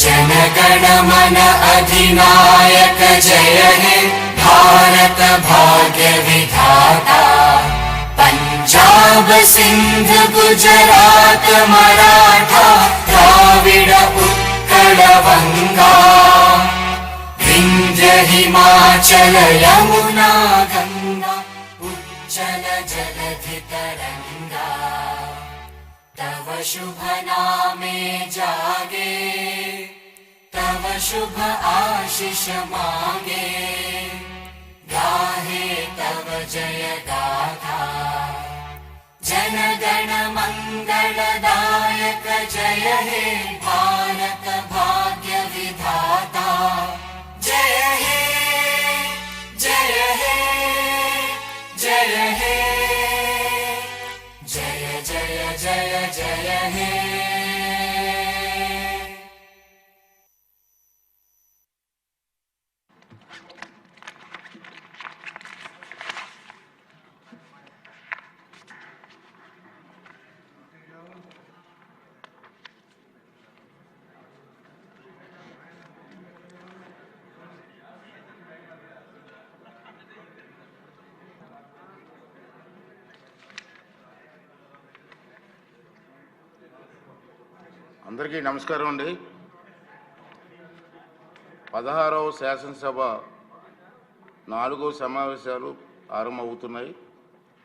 जनगण मन अधिनायक जय हे भारत भाग्य विधाता। पञ्जाब सिन्ध गुजरात मराठा द्राविड उत्कल वङ्गा विन्ध्य हिमाचल यमुना गङ्गा उज्जल जलधि तरङ्गा तव शुभ नामे जागे शुभ आशिष मागे। गाहे तव जय गाथा। जन गण मङ्गलदायक जय हे भारत भाग्य विधाता। जय हे जय हे जय हे। जय जय जय जय हे అందరికీ నమస్కారం అండి. పదహారవ శాసనసభ నాలుగో సమావేశాలు ఆరంభమవుతున్నాయి.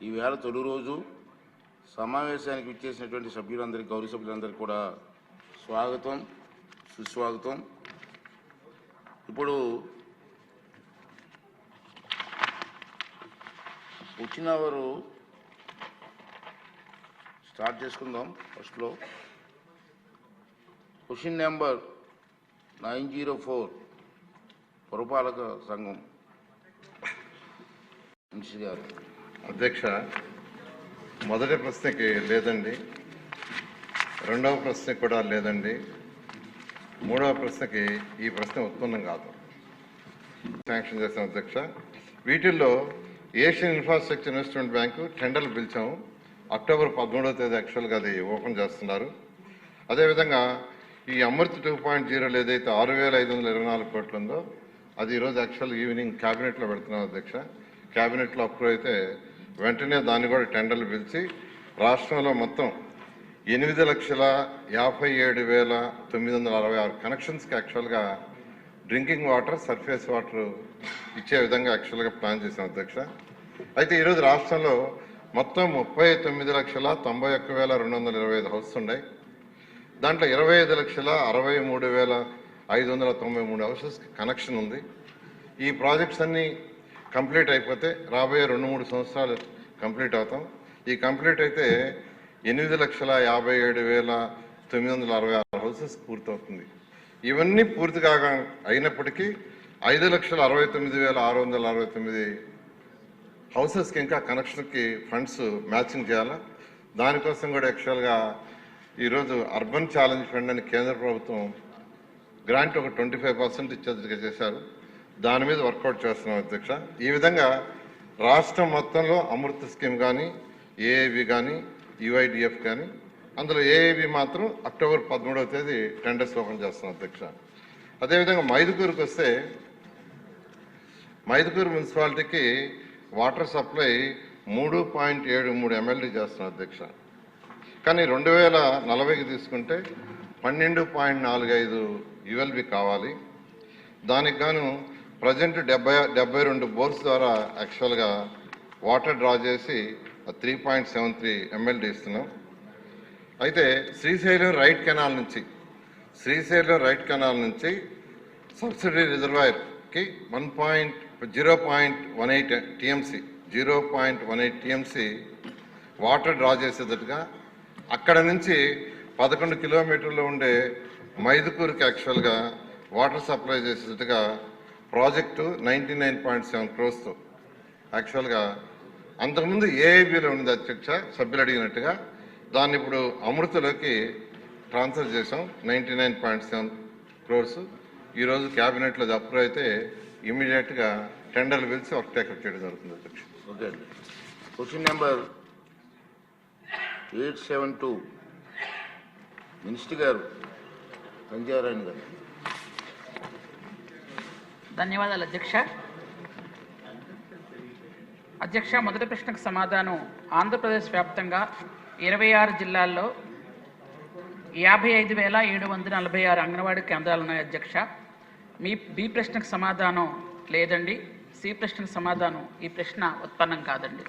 ఈవేళ తొలి రోజు సమావేశానికి విచ్చేసినటువంటి సభ్యులందరికీ గౌరవ సభ్యులందరికీ కూడా స్వాగతం సుస్వాగతం. ఇప్పుడు వచ్చిన వారు స్టార్ట్ చేసుకుందాం ఫస్ట్లో. Question number nine zero four పురపాలక సంఘం గారు. అధ్యక్ష మొదటి ప్రశ్నకి లేదండి. రెండవ ప్రశ్నకి కూడా లేదండి. మూడవ ప్రశ్నకి ఈ ప్రశ్న ఉత్పన్నం కాదు. శాంక్షన్ చేస్తాం అధ్యక్ష. వీటిల్లో ఏషియన్ ఇన్ఫ్రాస్ట్రక్చర్ ఇన్వెస్ట్మెంట్ బ్యాంకు టెండర్లు పిలిచాము అక్టోబర్ పదమూడవ తేదీ యాక్చువల్గా అది ఓపెన్ చేస్తున్నారు. అదేవిధంగా ఈ అమృత్ టూ పాయింట్ జీరోలో ఏదైతే ఆరు వేల ఐదు వందల ఇరవై నాలుగు కోట్లు ఉందో అది ఈరోజు యాక్చువల్ ఈవినింగ్ క్యాబినెట్లో పెడుతున్నాం అధ్యక్ష. క్యాబినెట్లో అప్రూవ్ అయితే వెంటనే దాన్ని కూడా టెండర్లు పిలిచి రాష్ట్రంలో మొత్తం ఎనిమిది లక్షల యాభై ఏడు వేల తొమ్మిది వందల అరవై ఆరు కనెక్షన్స్కి యాక్చువల్గా డ్రింకింగ్ వాటర్ సర్ఫేస్ వాటర్ ఇచ్చే విధంగా యాక్చువల్గా ప్లాన్ చేసాం అధ్యక్ష. అయితే ఈరోజు రాష్ట్రంలో మొత్తం ముప్పై తొమ్మిది లక్షల తొంభై ఒక్క వేల రెండు వందల ఇరవై ఐదు హౌస్ ఉన్నాయి. దాంట్లో ఇరవై ఐదు లక్షల అరవై మూడు వేల ఐదు వందల తొంభై మూడు హౌసెస్కి కనెక్షన్ ఉంది. ఈ ప్రాజెక్ట్స్ అన్నీ కంప్లీట్ అయిపోతే రాబోయే రెండు మూడు సంవత్సరాలు కంప్లీట్ అవుతాం. ఈ కంప్లీట్ అయితే ఎనిమిది లక్షల యాభై ఏడు వేల తొమ్మిది వందల అరవై ఆరు హౌసెస్ పూర్తవుతుంది. ఇవన్నీ పూర్తి కాగా అయినప్పటికీ ఐదు లక్షల అరవై తొమ్మిది వేల ఆరు వందల అరవై తొమ్మిది హౌసెస్కి ఇంకా కనెక్షన్కి ఫండ్స్ మ్యాచింగ్ చేయాలా? దానికోసం కూడా యాక్చువల్గా ఈరోజు అర్బన్ ఛాలెంజ్ ఫండ్ అని కేంద్ర ప్రభుత్వం గ్రాంట్ ఒక ట్వంటీ ఫైవ్ పర్సెంట్ ఇచ్చేదిగా చేశారు. దాని మీద వర్కౌట్ చేస్తున్నాం అధ్యక్ష. ఈ విధంగా రాష్ట్రం మొత్తంలో అమృత స్కీమ్ కానీ ఏఏబి కానీ యుఐడిఎఫ్ కానీ అందులో ఏఏబి మాత్రం అక్టోబర్ పదమూడవ తేదీ టెండర్స్ ఓపెన్ చేస్తున్నాం అధ్యక్ష. అదేవిధంగా మైదుకూరుకు వస్తే మైదుకూరు మున్సిపాలిటీకి వాటర్ సప్లై మూడు పాయింట్ ఏడు మూడు ఎమ్మెల్యే చేస్తున్నాం అధ్యక్ష. కానీ రెండు వేల నలభైకి తీసుకుంటే పన్నెండు పాయింట్ నాలుగు ఐదు యుఎల్బి కావాలి. దానికి గాను ప్రజెంట్ డెబ్బై డెబ్బై రెండు బోర్స్ ద్వారా యాక్చువల్గా వాటర్ డ్రా చేసి three point seven three MLD ఇస్తున్నాం. అయితే శ్రీశైలం రైట్ కెనాల్ నుంచి శ్రీశైలం రైట్ కెనాల్ నుంచి subsidy రిజర్వాయర్కి one point zero point one eight TMC zero point one eight TMC water draw చేసేటట్టుగా అక్కడ నుంచి పదకొండు కిలోమీటర్లు ఉండే మైదుకూరుకి యాక్చువల్గా water supply చేసేట్టుగా project ninety nine point seven క్రోస్తో యాక్చువల్గా అంతకుముందు ఏఐబిలో ఉంది అధ్యక్ష సభ్యులు అడిగినట్టుగా దాన్ని ఇప్పుడు అమృతలోకి ట్రాన్స్ఫర్ చేసాం ninety nine point seven crores. ఈరోజు క్యాబినెట్లో అప్రూవ్ అయితే ఇమీడియట్గా టెండర్లు పిలిచి వర్క్ టేకప్ చేయడం జరుగుతుంది అధ్యక్ష. ఓకే అండి. Question number eight seven two. Minister గారు సంజయరాయన్ గారు. ధన్యవాదాలు అధ్యక్ష. అధ్యక్ష మొదటి ప్రశ్నకు సమాధానం. ఆంధ్రప్రదేశ్ వ్యాప్తంగా ఇరవై ఆరు జిల్లాల్లో యాభై ఐదు వేల ఏడు వందల నలభై ఆరు అంగన్వాడీ కేంద్రాలు ఉన్నాయి అధ్యక్ష. మీ బి ప్రశ్నకు సమాధానం లేదండి. సి ప్రశ్నకు సమాధానం. ఈ ప్రశ్న ఉత్పన్నం కాదండి.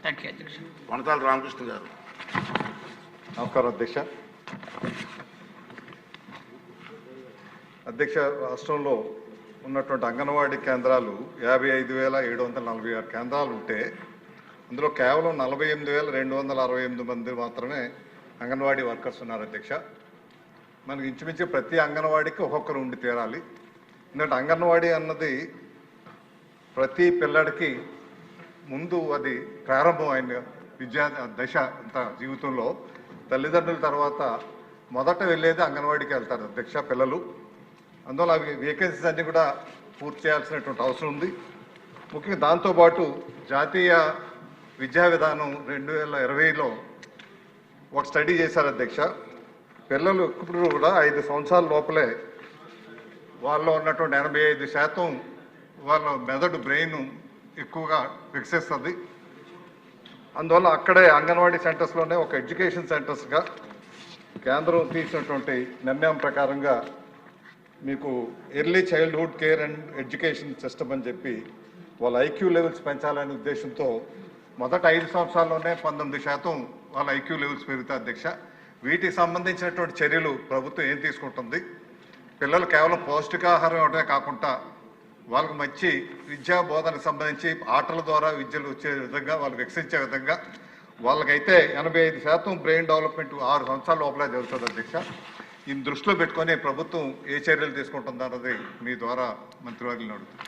థ్యాంక్ యూ అధ్యక్ష. వనతాల రామకృష్ణ గారు. నమస్కారం అధ్యక్ష. అధ్యక్ష రాష్ట్రంలో ఉన్నటువంటి అంగన్వాడీ కేంద్రాలు యాభై ఐదు వేల ఏడు వందల నలభై ఆరు కేంద్రాలు ఉంటే అందులో కేవలం నలభై ఎనిమిది వేల రెండు వందల అరవై ఎనిమిది మంది మాత్రమే అంగన్వాడీ వర్కర్స్ ఉన్నారు అధ్యక్ష. మనకి ఇంచుమించు ప్రతి అంగన్వాడీకి ఒక్కొక్కరు ఉండి తీరాలి. ఎందుకంటే అంగన్వాడీ అన్నది ప్రతి పిల్లడికి ముందు అది ప్రారంభమైన విద్యా దశ జీవితంలో తల్లిదండ్రుల తర్వాత మొదట వెళ్ళేది అంగన్వాడికి వెళ్తారు అధ్యక్ష పిల్లలు. అందువల్ల అవి వేకెన్సీస్ అన్ని కూడా పూర్తి చేయాల్సినటువంటి అవసరం ఉంది. ముఖ్యంగా దాంతోపాటు జాతీయ విద్యా విధానం రెండు వేల ఇరవైలో ఒక స్టడీ చేశారు అధ్యక్ష. పిల్లలు ఇప్పుడు కూడా ఐదు సంవత్సరాల లోపలే వాళ్ళలో ఉన్నటువంటి ఎనభై ఐదు శాతం వాళ్ళ మెదడు బ్రెయిన్ ఎక్కువగా వికసిస్తుంది అందువల్ల అక్కడే అంగన్వాడీ సెంటర్స్లోనే ఒక ఎడ్యుకేషన్ సెంటర్స్గా కేంద్రం తీసినటువంటి నిర్ణయం ప్రకారంగా మీకు early childhood care and education system అని చెప్పి వాళ్ళ ఐక్యూ లెవెల్స్ పెంచాలనే ఉద్దేశంతో మొదట ఐదు సంవత్సరాల్లోనే పంతొమ్మిది శాతం వాళ్ళ ఐక్యూ లెవెల్స్ పెరుగుతాయి అధ్యక్ష. వీటికి సంబంధించినటువంటి చర్యలు ప్రభుత్వం ఏం తీసుకుంటుంది? పిల్లలు కేవలం పౌష్టికాహారం ఇవ్వడమే కాకుండా వాళ్ళకు మంచి విద్యా బోధనకు సంబంధించి ఆటల ద్వారా విద్యలు వచ్చే విధంగా వాళ్ళు వికసించే విధంగా వాళ్ళకైతే ఎనభై ఐదు శాతం బ్రెయిన్ డెవలప్మెంట్ ఆరు సంవత్సరాల లోపలే జరుగుతుంది అధ్యక్ష. ఈ దృష్టిలో పెట్టుకొని ప్రభుత్వం ఏ చర్యలు తీసుకుంటుంది అన్నది మీ ద్వారా మంత్రివర్యులను అడుగుతుంది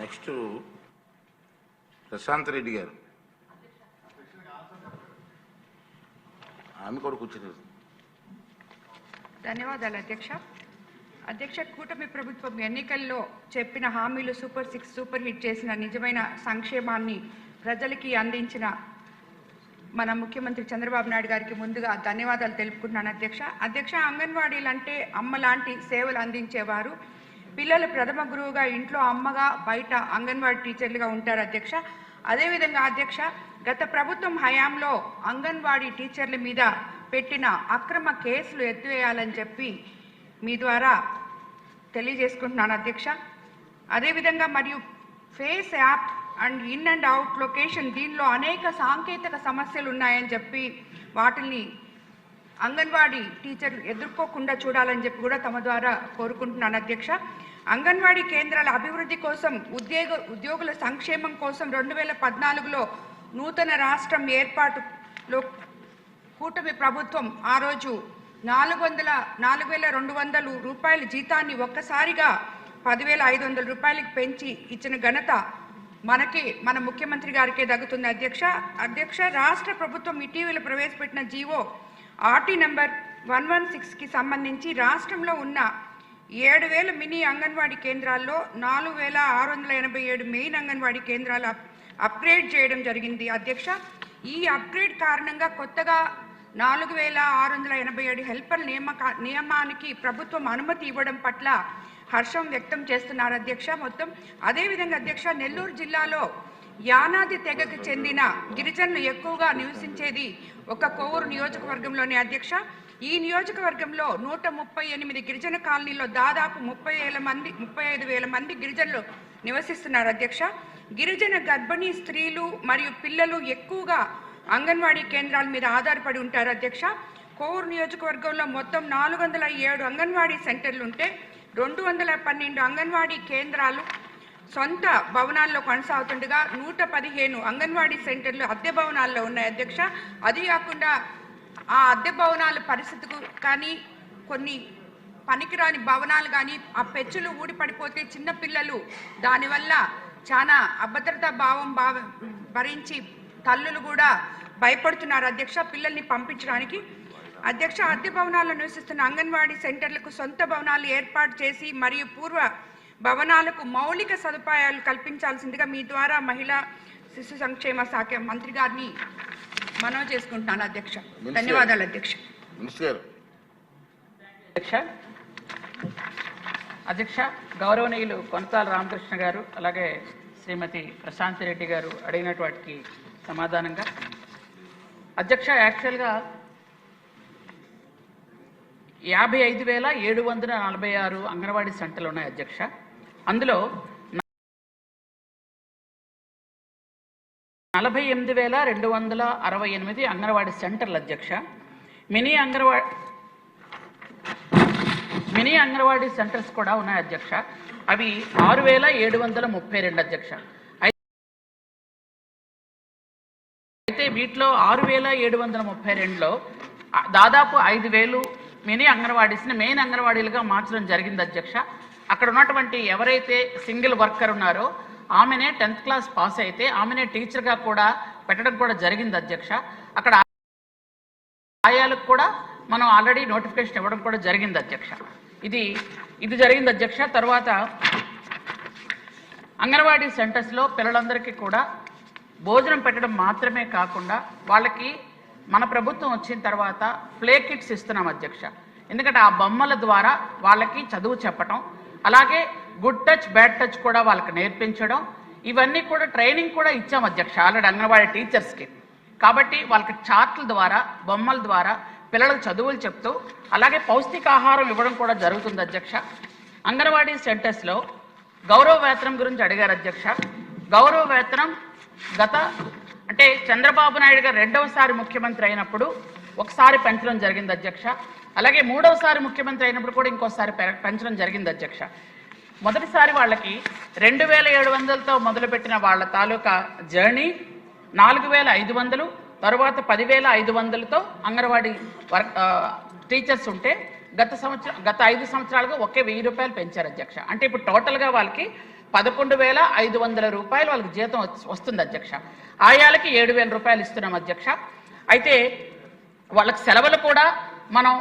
నెక్స్ట్ ప్రశాంత్ రెడ్డి గారు. ఆమె కూడా కూర్చున్నారు ధన్యవాదాలు అధ్యక్ష. అధ్యక్ష కూటమి ప్రభుత్వం ఎన్నికల్లో చెప్పిన హామీలు సూపర్ సిక్స్ సూపర్ హిట్ చేసిన నిజమైన సంక్షేమాన్ని ప్రజలకి అందించిన మన ముఖ్యమంత్రి చంద్రబాబు నాయుడు గారికి ముందుగా ధన్యవాదాలు తెలుపుకుంటున్నాను అధ్యక్ష. అధ్యక్ష అంగన్వాడీలు అంటే అమ్మ లాంటి సేవలు అందించేవారు. పిల్లలు ప్రథమ గురువుగా ఇంట్లో అమ్మగా బయట అంగన్వాడీ టీచర్లుగా ఉంటారు అధ్యక్ష. అదేవిధంగా అధ్యక్ష గత ప్రభుత్వం హయాంలో అంగన్వాడీ టీచర్ల మీద పెట్టిన అక్రమ కేసులు ఎత్తివేయాలని చెప్పి మీ ద్వారా తెలియజేసుకుంటున్నాను అధ్యక్ష. అదేవిధంగా మరియు face app and in and out location దీనిలో అనేక సాంకేతిక సమస్యలు ఉన్నాయని చెప్పి వాటిని అంగన్వాడీ టీచర్లు ఎదుర్కోకుండా చూడాలని చెప్పి కూడా తమ ద్వారా కోరుకుంటున్నాను అధ్యక్ష. అంగన్వాడీ కేంద్రాల అభివృద్ధి కోసం ఉద్యోగ ఉద్యోగుల సంక్షేమం కోసం రెండు వేల పద్నాలుగులో నూతన రాష్ట్రం ఏర్పాటులో కూటమి ప్రభుత్వం ఆ రోజు నాలుగు వందల నాలుగు వేల రెండు వందలు రూపాయల జీతాన్ని ఒక్కసారిగా పదివేల ఐదు వందల రూపాయలకి పెంచి ఇచ్చిన ఘనత మనకి మన ముఖ్యమంత్రి గారికే దగ్గుతుంది అధ్యక్ష అధ్యక్ష రాష్ట్ర ప్రభుత్వం ఇటీవల ప్రవేశపెట్టిన GO RT number one one సిక్స్కి సంబంధించి రాష్ట్రంలో ఉన్న ఏడు వేల మినీ అంగన్వాడీ కేంద్రాల్లో నాలుగు వేల ఆరు వందల ఎనభై ఏడు మెయిన్ అంగన్వాడీ కేంద్రాలు అప్గ్రేడ్ చేయడం జరిగింది. అధ్యక్ష ఈ అప్గ్రేడ్ కారణంగా కొత్తగా నాలుగు వేల ఆరు వందల ఎనభై ఏడు హెల్పర్ నియామక నియమానికి ప్రభుత్వం అనుమతి ఇవ్వడం పట్ల హర్షం వ్యక్తం చేస్తున్నారు అధ్యక్ష. మొత్తం అదేవిధంగా అధ్యక్ష నెల్లూరు జిల్లాలో యానాది తెగకు చెందిన గిరిజనులు ఎక్కువగా నివసించేది ఒక కోవూరు నియోజకవర్గంలోనే అధ్యక్ష. ఈ నియోజకవర్గంలో నూట ముప్పై ఎనిమిది గిరిజన కాలనీలో దాదాపు ముప్పై వేల మంది ముప్పై ఐదు వేల మంది గిరిజనులు నివసిస్తున్నారు అధ్యక్ష. గిరిజన గర్భిణీ స్త్రీలు మరియు పిల్లలు ఎక్కువగా అంగన్వాడీ కేంద్రాల మీద ఆధారపడి ఉంటారు అధ్యక్ష. కోవూరు నియోజకవర్గంలో మొత్తం నాలుగు వందల ఏడు అంగన్వాడీ సెంటర్లు ఉంటే రెండు వందల పన్నెండు అంగన్వాడీ కేంద్రాలు సొంత భవనాల్లో కొనసాగుతుండగా నూట పదిహేను అంగన్వాడీ సెంటర్లు అద్దె భవనాల్లో ఉన్నాయి అధ్యక్ష. అది కాకుండా ఆ అద్దె భవనాల పరిస్థితికు కానీ కొన్ని పనికిరాని భవనాలు కానీ ఆ పెచ్చులు ఊడిపడిపోతే చిన్నపిల్లలు దానివల్ల చాలా అభద్రతా భావం భావ భరించి తల్లులు కూడా భయపడుతున్నారు. అధ్యక్ష పిల్లల్ని పంపించడానికి. అధ్యక్ష అద్దె భవనాల్లో నివసిస్తున్న అంగన్వాడీ సెంటర్లకు సొంత భవనాలు ఏర్పాటు చేసి మరియు పూర్వ భవనాలకు మౌలిక సదుపాయాలు కల్పించాల్సిందిగా మీ ద్వారా మహిళా శిశు సంక్షేమ శాఖ మంత్రి గారిని మనవి చేసుకుంటున్నాను అధ్యక్ష. ధన్యవాదాలు అధ్యక్ష. అధ్యక్ష. అధ్యక్ష గౌరవనీయులు కొనతాల రామకృష్ణ గారు అలాగే శ్రీమతి ప్రశాంతి రెడ్డి గారు అడిగినటువంటి వాటికి సమాధానంగా. అధ్యక్ష యాక్చువల్గా యాభై ఐదు వేల ఏడు వందల నలభై ఆరు అంగన్వాడీ సెంటర్లు ఉన్నాయి అధ్యక్ష. అందులో నలభై ఎనిమిది వేల రెండు వందల అరవై ఎనిమిది అంగన్వాడీ సెంటర్లు అధ్యక్ష. Mini anganwadi mini anganwadi centres కూడా ఉన్నాయి అధ్యక్ష. అవి ఆరు వేల ఏడు వందల ముప్పై రెండు అధ్యక్ష. వీటిలో ఆరు వేల ఏడు వందల ముప్పై రెండులో దాదాపు ఐదు వేలు మినీ అంగన్వాడీస్ని మెయిన్ అంగన్వాడీలుగా మార్చడం జరిగింది అధ్యక్ష. అక్కడ ఉన్నటువంటి ఎవరైతే సింగిల్ వర్కర్ ఉన్నారో ఆమెనే టెన్త్ క్లాస్ పాస్ అయితే ఆమెనే టీచర్గా కూడా పెట్టడం కూడా జరిగింది అధ్యక్ష. అక్కడ ఆయాలకు కూడా మనం ఆల్రెడీ నోటిఫికేషన్ ఇవ్వడం కూడా జరిగింది అధ్యక్ష. ఇది ఇది జరిగింది అధ్యక్ష. తర్వాత అంగన్వాడీ సెంటర్స్లో పిల్లలందరికీ కూడా భోజనం పెట్టడం మాత్రమే కాకుండా వాళ్ళకి మన ప్రభుత్వం వచ్చిన తర్వాత ప్లే కిట్స్ ఇస్తున్నాం అధ్యక్ష. ఎందుకంటే ఆ బొమ్మల ద్వారా వాళ్ళకి చదువు చెప్పటం అలాగే గుడ్ టచ్ బ్యాడ్ టచ్ కూడా వాళ్ళకి నేర్పించడం ఇవన్నీ కూడా ట్రైనింగ్ కూడా ఇచ్చాం అధ్యక్ష ఆల్రెడీ అంగన్వాడీ టీచర్స్కి. కాబట్టి వాళ్ళకి చార్ట్ల ద్వారా బొమ్మల ద్వారా పిల్లలకు చదువులు చెప్తూ అలాగే పౌష్టికాహారం ఇవ్వడం కూడా జరుగుతుంది అధ్యక్ష. అంగన్వాడీ సెంటర్స్లో గౌరవ వేతనం గురించి అడిగారు అధ్యక్ష. గౌరవ వేతనం గత అంటే చంద్రబాబు నాయుడు గారు రెండవసారి ముఖ్యమంత్రి అయినప్పుడు ఒకసారి పెంచడం జరిగింది అధ్యక్ష. అలాగే మూడవసారి ముఖ్యమంత్రి అయినప్పుడు కూడా ఇంకోసారి పెంచడం జరిగింది అధ్యక్ష. మొదటిసారి వాళ్ళకి రెండు వేల ఏడు వందలతో మొదలుపెట్టిన వాళ్ళ తాలూకా జర్నీ నాలుగు వేల ఐదు వందలు తరువాత పదివేల ఐదు వందలతో అంగన్వాడీ వర్క్ టీచర్స్ ఉంటే గత సంవత్సరం గత ఐదు సంవత్సరాలుగా ఒకే వెయ్యి రూపాయలు పెంచారు అధ్యక్ష. అంటే ఇప్పుడు టోటల్గా వాళ్ళకి పదకొండు వేల ఐదు వందల రూపాయలు వాళ్ళకి జీతం వస్తుంది అధ్యక్ష. ఆయాలకి ఏడు వేల రూపాయలు ఇస్తున్నాం అధ్యక్ష. అయితే వాళ్ళకి సెలవులు కూడా మనం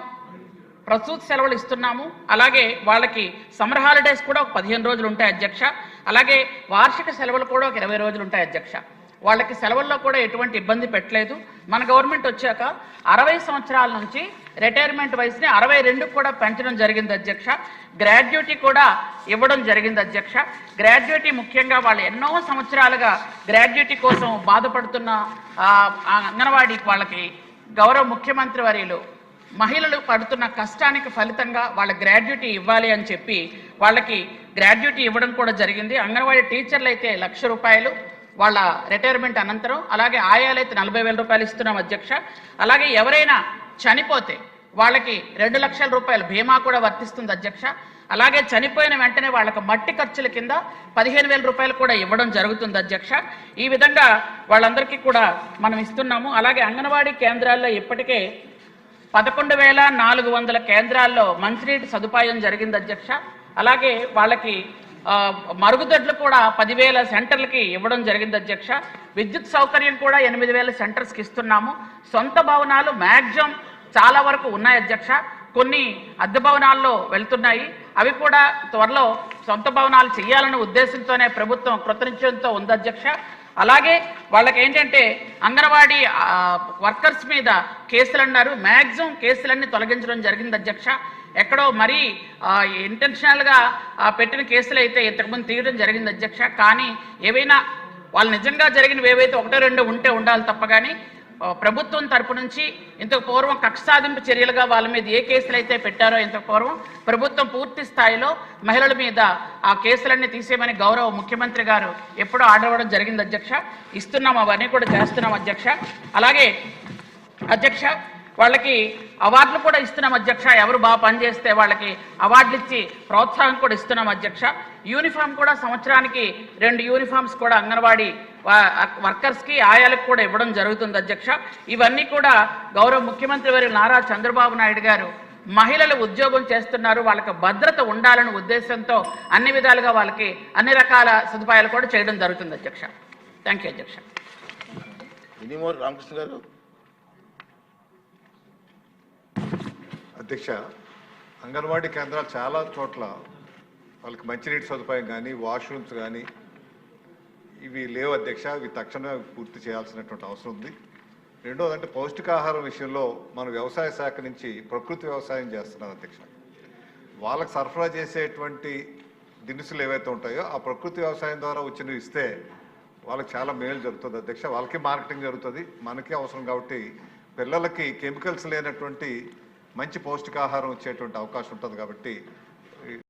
ప్రసూతి సెలవులు ఇస్తున్నాము. అలాగే వాళ్ళకి సమ్మర్ హాలిడేస్ కూడా ఒక పదిహేను రోజులు ఉంటాయి అధ్యక్ష. అలాగే వార్షిక సెలవులు కూడా ఒక ఇరవై రోజులు ఉంటాయి అధ్యక్ష. వాళ్ళకి సెలవుల్లో కూడా ఎటువంటి ఇబ్బంది పెట్టలేదు. మన గవర్నమెంట్ వచ్చాక అరవై సంవత్సరాల నుంచి రిటైర్మెంట్ వయసుని అరవై రెండుకు కూడా పెంచడం జరిగింది అధ్యక్ష. గ్రాడ్యుయేటీ కూడా ఇవ్వడం జరిగింది అధ్యక్ష. గ్రాడ్యుయేటీ ముఖ్యంగా వాళ్ళు ఎన్నో సంవత్సరాలుగా గ్రాడ్యుయేటీ కోసం బాధపడుతున్న అంగన్వాడి అంగన్వాడీ వాళ్ళకి గౌరవ ముఖ్యమంత్రి వర్యులు మహిళలు పడుతున్న కష్టానికి ఫలితంగా వాళ్ళ గ్రాడ్యుయేటీ ఇవ్వాలి అని చెప్పి వాళ్ళకి గ్రాడ్యుయేటీ ఇవ్వడం కూడా జరిగింది. అంగన్వాడీ టీచర్లు అయితే లక్ష రూపాయలు వాళ్ళ రిటైర్మెంట్ అనంతరం అలాగే ఆయాలైతే నలభై వేల రూపాయలు ఇస్తున్నాం అధ్యక్ష. అలాగే ఎవరైనా చనిపోతే వాళ్ళకి రెండు లక్షల రూపాయల బీమా కూడా వర్తిస్తుంది అధ్యక్ష. అలాగే చనిపోయిన వెంటనే వాళ్ళకి మట్టి ఖర్చుల కింద పదిహేను వేల రూపాయలు కూడా ఇవ్వడం జరుగుతుంది అధ్యక్ష. ఈ విధంగా వాళ్ళందరికీ కూడా మనం ఇస్తున్నాము. అలాగే అంగన్వాడీ కేంద్రాల్లో ఇప్పటికే పదకొండు వేల నాలుగు వందల కేంద్రాల్లో మంచినీటి సదుపాయం జరిగింది అధ్యక్ష. అలాగే వాళ్ళకి మరుగుదొడ్లు కూడా పదివేల సెంటర్లకి ఇవ్వడం జరిగింది అధ్యక్ష. విద్యుత్ సౌకర్యం కూడా ఎనిమిది వేల సెంటర్స్కి ఇస్తున్నాము. సొంత భవనాలు మ్యాక్సిమం చాలా వరకు ఉన్నాయి అధ్యక్ష. కొన్ని అద్దె భవనాల్లో వెళ్తున్నాయి. అవి కూడా త్వరలో సొంత భవనాలు చేయాలనే ఉద్దేశంతోనే ప్రభుత్వం కృతనిశ్చయంతో ఉంది అధ్యక్ష. అలాగే వాళ్ళకి ఏంటంటే అంగన్వాడీ వర్కర్స్ మీద కేసులు అన్నారు. మ్యాక్సిమం కేసులన్నీ తొలగించడం జరిగింది అధ్యక్ష. ఎక్కడో మరీ ఇంటెన్షనల్గా పెట్టిన కేసులు అయితే ఇంతకుముందు తీయడం జరిగింది అధ్యక్ష. కానీ ఏవైనా వాళ్ళు నిజంగా జరిగినవి ఏవైతే ఒకటో రెండో ఉంటే ఉండాలి తప్ప కానీ ప్రభుత్వం తరపు నుంచి ఇంతకు పూర్వం కక్ష సాధింపు చర్యలుగా వాళ్ళ మీద ఏ కేసులు అయితే పెట్టారో ఇంతకు పూర్వం ప్రభుత్వం పూర్తి స్థాయిలో మహిళల మీద ఆ కేసులన్నీ తీసేయమని గౌరవ ముఖ్యమంత్రి గారు ఎప్పుడో ఆర్డర్ ఇవ్వడం జరిగింది అధ్యక్ష. ఇస్తున్నాం అవన్నీ కూడా చేస్తున్నాం అధ్యక్ష. అలాగే అధ్యక్ష వాళ్ళకి అవార్డులు కూడా ఇస్తున్నాం అధ్యక్ష. ఎవరు బాగా పనిచేస్తే వాళ్ళకి అవార్డులు ఇచ్చి ప్రోత్సాహం కూడా ఇస్తున్నాం అధ్యక్ష. యూనిఫామ్ కూడా సంవత్సరానికి రెండు యూనిఫామ్స్ కూడా అంగన్వాడీ వర్కర్స్కి ఆయాలకు కూడా ఇవ్వడం జరుగుతుంది అధ్యక్ష. ఇవన్నీ కూడా గౌరవ ముఖ్యమంత్రి వారి నారా చంద్రబాబు నాయుడు గారు మహిళలు ఉద్యోగం చేస్తున్నారు. వాళ్ళకి భద్రత ఉండాలనే ఉద్దేశంతో అన్ని విధాలుగా వాళ్ళకి అన్ని రకాల సదుపాయాలు కూడా చేయడం జరుగుతుంది అధ్యక్ష. థ్యాంక్ యూ అధ్యక్ష రామకృష్ణ గారు. అధ్యక్ష అంగన్వాడీ కేంద్రాలు చాలా చోట్ల వాళ్ళకి మంచినీటి సదుపాయం కానీ వాష్రూమ్స్ కానీ ఇవి లేవు అధ్యక్ష. ఇవి తక్షణమే పూర్తి చేయాల్సినటువంటి అవసరం ఉంది. రెండోది అంటే పౌష్టికాహారం విషయంలో మన వ్యవసాయ శాఖ నుంచి ప్రకృతి వ్యవసాయం చేస్తున్నారు అధ్యక్ష. వాళ్ళకి సరఫరా చేసేటువంటి దినుసులు ఏవైతే ఉంటాయో ఆ ప్రకృతి వ్యవసాయం ద్వారా వచ్చినవి ఇస్తే వాళ్ళకి చాలా మేలు జరుగుతుంది అధ్యక్ష. వాళ్ళకి మార్కెటింగ్ జరుగుతుంది. మనకి అవసరం కాబట్టి పిల్లలకి కెమికల్స్ లేనటువంటి మంచి పౌష్టికాహారం వచ్చేటువంటి అవకాశం ఉంటుంది కాబట్టి